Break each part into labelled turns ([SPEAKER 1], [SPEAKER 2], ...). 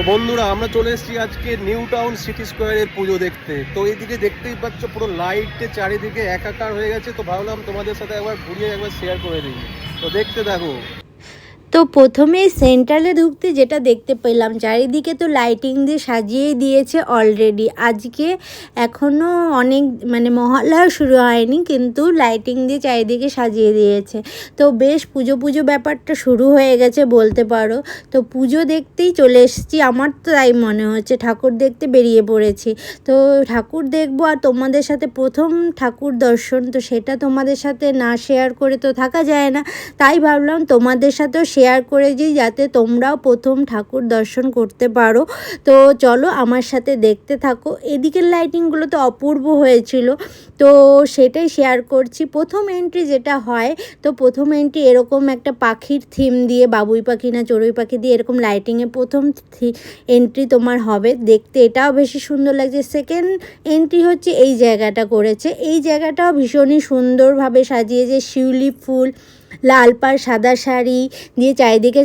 [SPEAKER 1] তো বন্ধুরা, আমরা চলে এসেছি আজকে নিউ টাউন সিটি স্কোয়ারের পুজো দেখতে। তো এইদিকে দেখতেই পাচ্ছ পুরো লাইটে চারিদিকে একাকার হয়ে গেছে, তো ভাবলাম তোমাদের সাথে একবার ঘুরিয়ে একবার শেয়ার করে দিই। তো দেখতে থাকো।
[SPEAKER 2] তো প্রথমেই সেন্ট্রালে ঢুকতে যেটা দেখতে পেলাম, চারিদিকে তো লাইটিং দিয়ে সাজিয়েই দিয়েছে অলরেডি আজকে এখনও অনেক মানে মহল্লা শুরু হয়নি, কিন্তু লাইটিং দিয়ে চারিদিকে সাজিয়ে দিয়েছে। তো বেশ পুজো পুজো ব্যাপারটা শুরু হয়ে গেছে বলতে পারো। তো পুজো দেখতেই চলে এসেছি, আমার তো তাই মনে হচ্ছে, ঠাকুর দেখতে বেরিয়ে পড়েছি। তো ঠাকুর দেখব আর তোমাদের সাথে প্রথম ঠাকুর দর্শন, তো সেটা তোমাদের সাথে না শেয়ার করে তো থাকা যায় না। তাই ভাবলাম তোমাদের সাথেও শেয়ার করে দিই যাতে তোমরাও প্রথম ঠাকুর দর্শন করতে পারো। তো চলো আমার সাথে দেখতে থাকো। এদিকের লাইটিংগুলো তো অপূর্ব হয়েছিল। তো সেটাই শেয়ার করছি। প্রথম এন্ট্রি যেটা হয়, তো প্রথম এন্ট্রি এরকম একটা পাখির থিম দিয়ে, বাবুই পাখি না চড়ুই পাখি দিয়ে এরকম লাইটিংয়ে প্রথম এন্ট্রি তোমার হবে। দেখতে এটাও বেশি সুন্দর লাগছে। সেকেন্ড এন্ট্রি হচ্ছে এই জায়গাটা করেছে। এই জায়গাটাও ভীষণই সুন্দরভাবে সাজিয়েছে। শিউলি ফুল লাল পাড়, সাদা শাড়ি দিয়ে চারিদিকে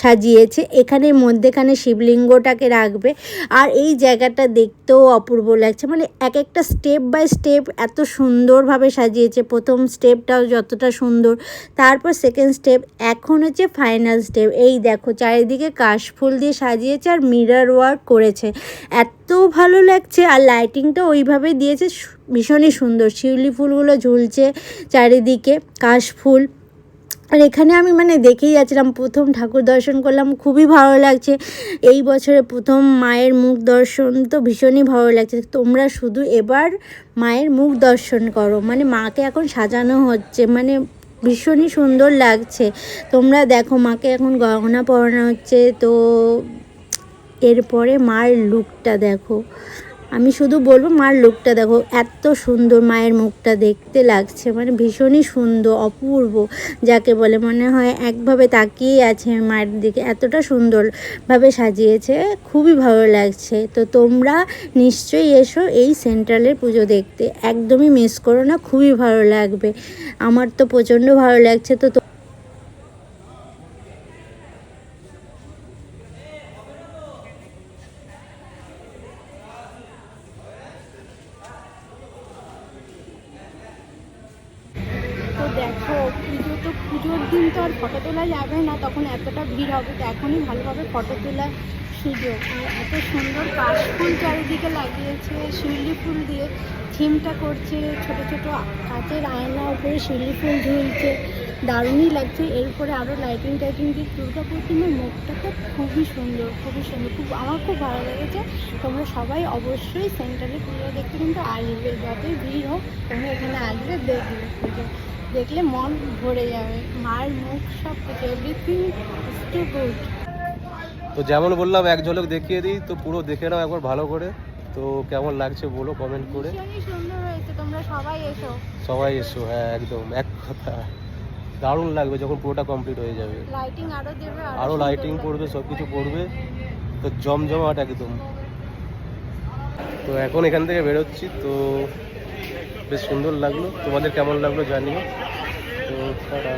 [SPEAKER 2] সাজিয়েছে। এখানে মধ্যেখানে শিবলিঙ্গটাকে রাখবে। আর এই জায়গাটা দেখতেও অপূর্ব লাগছে। মানে এক একটা স্টেপ বাই স্টেপ এত সুন্দরভাবে সাজিয়েছে। প্রথম স্টেপটাও যতটা সুন্দর। তারপর সেকেন্ড স্টেপ, এখন হচ্ছে ফাইনাল স্টেপ। এই দেখো, চারিদিকে কাশফুল দিয়ে সাজিয়েছে আর মিরর ওয়ার্ক করেছে। এত ভালো লাগছে আর লাইটিংটা ওইভাবে দিয়েছে। ভীষণই সুন্দর। শিউলি ফুলগুলো ঝুলছে চারিদিকে, কাশফুল। আর এখানে আমি মানে দেখেই যাচ্ছিলাম, প্রথম ঠাকুর দর্শন করলাম, খুবই ভালো লাগছে। এই বছরে প্রথম মায়ের মুখ দর্শন তো ভীষণই ভালো লাগছে। তোমরা শুধু এবার মায়ের মুখ দর্শন করো। মানে মাকে এখন সাজানো হচ্ছে মানে ভীষণই সুন্দর লাগছে। তোমরা দেখো, মাকে এখন গহনা পরানো হচ্ছে, তো এরপরে মার লুকটা দেখো। আমি শুধু বলব, মার লুকটা দেখো, এত সুন্দর মায়ের মুখটা দেখতে লাগছে মানে ভীষণই সুন্দর, অপূর্ব, যাকে বলে মনে হয় একভাবে তাকিয়ে আছে মায়ের দিকে, এতটা সুন্দরভাবে সাজিয়েছে, খুবই ভালো লাগছে। তো তোমরা নিশ্চয়ই এসো এই সেন্ট্রালের পুজো দেখতে, একদমই মিস করো না, খুবই ভালো লাগবে। আমার তো প্রচণ্ড ভালো লাগছে তো তো-
[SPEAKER 3] পুজো তো পুজোর দিন তো আর ফটো তোলা যাবে না, তখন এতটা ভিড় হবে তো এখনই ভালোভাবে ফটো তোলার সুযোগ। আর এত সুন্দর কাশফুল চারিদিকে লাগিয়েছে, শিউলি ফুল দিয়ে থিমটা করছে, ছোট ছোট কাচের আয়না, উপরে শিউলি ফুল ঝুলছে, দারুণই লাগছে। এরপরে আরও লাইটিং টাইটিং দিয়ে দুর্গা প্রতিমার মুখটা তো খুবই সুন্দর খুবই সুন্দর। খুব, আমার খুব ভালো লেগেছে। তোমরা সবাই অবশ্যই সেন্টারে পুজো দেখতে কিন্তু আসবে, যতই ভিড় হোক, তোমরা এখানে আসবে, দেখবে পুজো। দেখলে মন ভরে যাবে। মায়ের মুখ সব কিছু এভরিথিং টু গুড
[SPEAKER 1] তো যেমন বললাম এক ঝলক দেখিয়ে দিই। তো পুরো দেখে নাও একবার ভালো করে। তো কেমন লাগছে বলো কমেন্ট করে।
[SPEAKER 3] সুন্দর হয়েছে। তোমরা সবাই এসো।
[SPEAKER 1] সবাই এসো হ্যাঁ একদম। এক কথা। দারুণ লাগবে যখন পুরোটা কমপ্লিট হয়ে যাবে।
[SPEAKER 3] লাইটিং আরও দেবে
[SPEAKER 1] আরও লাইটিং করবে সব কিছু পড়বে তো জমজমাট একদম। তো এখন এখান থেকে বেরোচ্ছি। তো বেশ সুন্দর লাগল। তোমাদের কেমন লাগল জানিও। তো টাটা